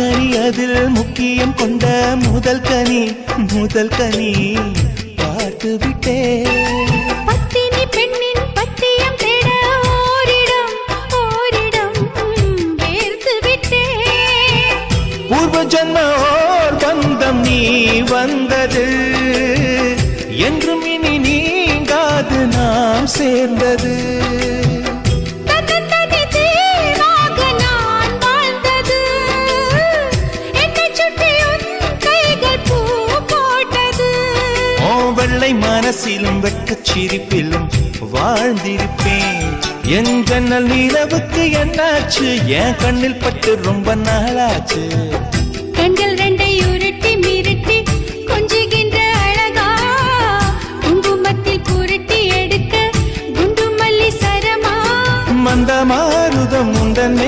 கனி அதில் முக்கியம் கொண்ட முதல் கனி முதல் கனி. பார்த்து விட்டேன் பத்தினி பெண்ணின் பத்தியம் தேட ஓரிடம் ஓரிடம் வேர்த்து விட்டேன் பூர்வ ஜன்ம ஓர் பந்தம் நீ வந்தது என்றும் இனி நீங்காது நாம் சேர்ந்தது. வெள்ளை மனசிலும் வெட்கச் சிரிப்பிலும் வாழ்ந்திருப்பேன். என் ஜன்னல் நிலவுக்கு என்னாச்சு? என் கண்ணில் பட்டு ரொம்ப நாளாச்சு. கண்கள் ரெண்டை உருட்டி மிரட்டி கொஞ்சுகின்ற அழகா. குங்குமத்தில் புரட்டி எடுக்க குண்டு மல்லி சரமா. மந்த மாருதம் உந்தன்